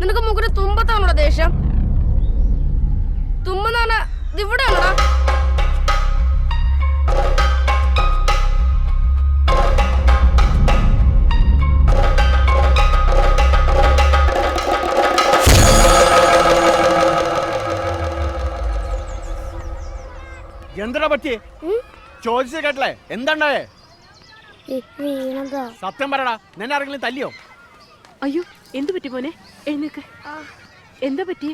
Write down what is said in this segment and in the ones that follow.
നിനക്ക് മൂക്കിന് തുമ്പത്താണോടാ ദേഷ്യം. തുമ്പെന്നാണ് ഇവിടെയാണോടാ? എന്താ പറ്റി ചോദിച്ചു കേട്ടല്ലേ? എന്താണ്ടായേ സത്യം പറയടാ നിന്നെ ആരെങ്കിലും തല്ലിയോ? അയ്യോ എന്തു പറ്റി മോനെ? എഴുന്നേക്ക്. എന്താ പറ്റി?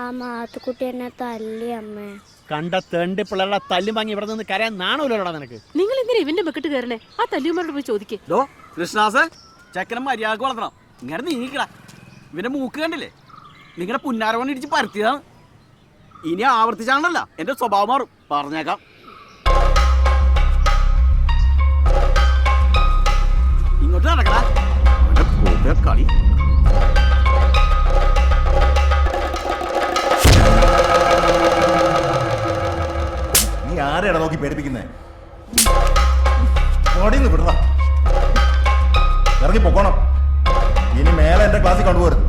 ആ മാത്തുക്കുട്ടി എന്നെ തല്ലി അമ്മേ. കണ്ട തേണ്ടി പിള്ളേരുടെ തല്ലി വാങ്ങി ഇവിടെ നിന്ന് കരയാൻ നാണമില്ലടാ നിനക്ക്. നിങ്ങൾ ഇങ്ങനെ ഇവന്റെ മെക്കിട്ട് കയറണേ? ആ തല്ലിമാരോട് പോയി ചോദിക്കേ. ഡോ കൃഷ്ണാസ് ചക്കരം മര്യാദയ്ക്ക് വളർത്തണം. ഇങ്ങനെ നീങ്ങിക്കടാ. ഇവന്റെ മൂക്ക് കണ്ടില്ലേ? നിങ്ങളുടെ പുന്നാര ഇടിച്ച് പരത്തിയതാണ്. ഇനി ആവർത്തിച്ചാണല്ല എന്റെ സ്വഭാവം മാറും. പറഞ്ഞേക്കാം. ഇങ്ങോട്ട് നടക്കടാ. കളി. ആരെയാണ് നോക്കി പേടിപ്പിക്കുന്നത് ഓടിന്ന് ഇറങ്ങി പൊക്കോണം. ഇനി മേലെ എന്റെ ക്ലാസ്സിൽ കൊണ്ടുപോകരുത്.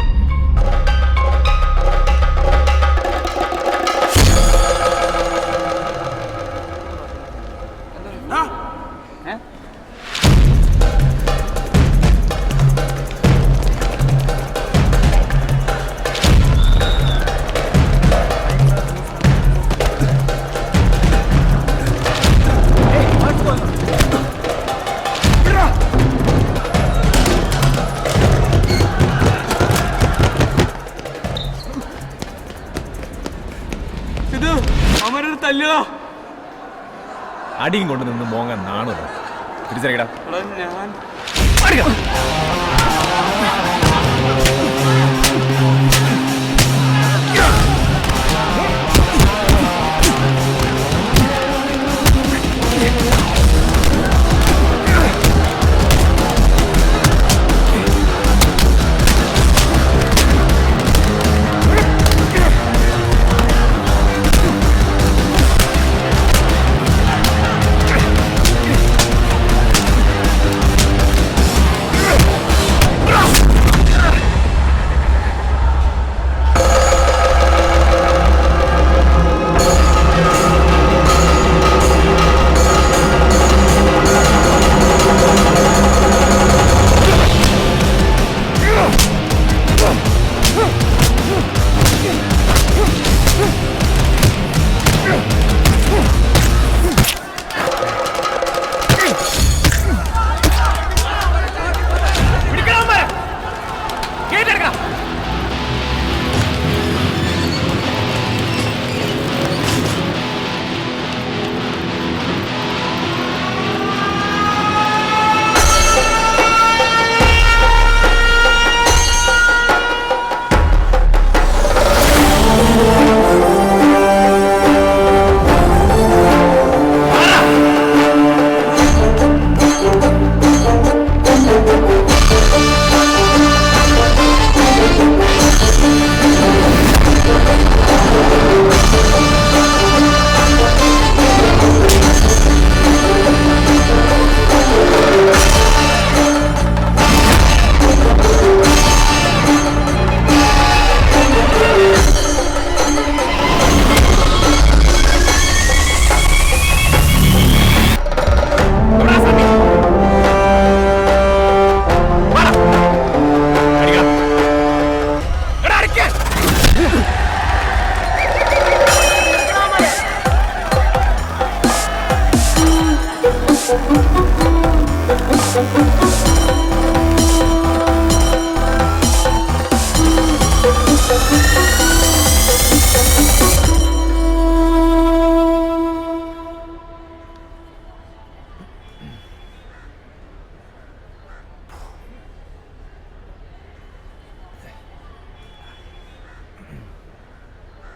അടിയും കൊണ്ട് നിന്ന് മോങ്ങാൻ നാണുക തിരിച്ചറിയടാ.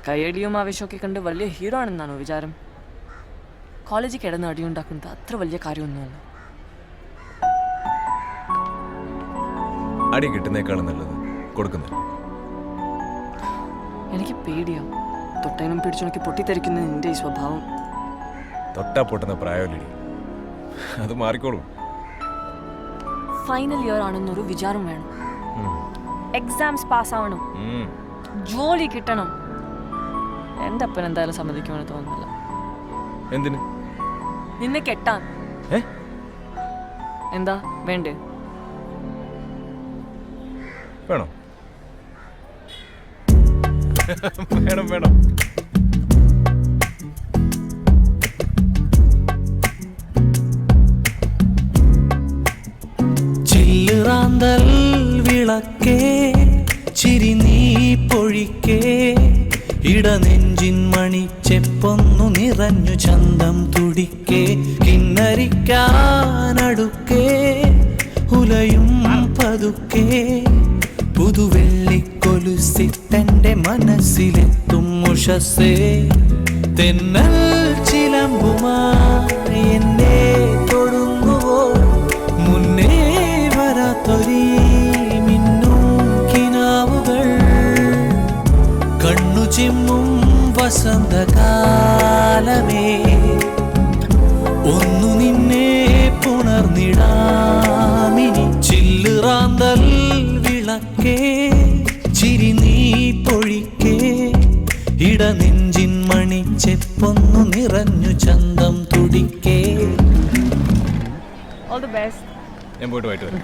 കയ്യടിയും ആവേശമൊക്കെ കണ്ട് വലിയ ഹീറോ ആണെന്നാണോ വിചാരം? കോളേജിൽ കിടന്ന് അടിയുണ്ടാക്കുന്നത് അത്ര വലിയ കാര്യമൊന്നുമല്ല. അടി കിട്ടുന്നേക്കാളും നല്ലത് കൊടുക്കുന്നില്ല എനിക്ക് പേടിയാ. തൊട്ടേനും പിടിച്ചുണക്കി പൊട്ടിത്തെറിക്കുന്ന നിന്റെ ഈ സ്വഭാവം. തൊട്ടാ പൊട്ടുന്ന പ്രായമല്ലേ അത് മാറിക്കോളും. ഫൈനൽ ഇയർ ആണെന്നൊരു വിചാരം വേണം. എക്സാംസ് പാസ് ആവണം. ജോലി കിട്ടണം. എന്റെ അപ്പൻ എന്തായാലും സമ്മതിക്കുമെന്ന് തോന്നുന്നില്ല. എന്തിന്? നിന്നെ കെട്ടാൻ. എന്താ വേണ്ടേ? വേണോ? വേണം വേണം. ചില്ലുറാന്തൽ വിളക്കേ ചിരി നീ പൊഴിക്കേ. ഇടനെഞ്ചിൻ മണിച്ചെപ്പൊന്നു നിറഞ്ഞു ചന്തം തുടിക്കേ. കിന്നരിക്കാനടുക്കേ ഉലയും പതുക്കേ. മനസ്സിലെത്തും മുഷസേ തെന്നൽ ചിലമ്പുമായി എന്നെ തൊടുന്നുവോ? മുന്നേ വരാത്തൊരീ മിന്നും കണ്ണു ചിമ്മും വസന്തകാലമേ. ഒന്നു നിന്നെ പുണർന്നിടാമിനി. ചില്ലുറാന്തൽ വിളക്കേ. ബെസ്റ്റ് ഞാൻ പോയിട്ട് പോയിട്ട് വരാം.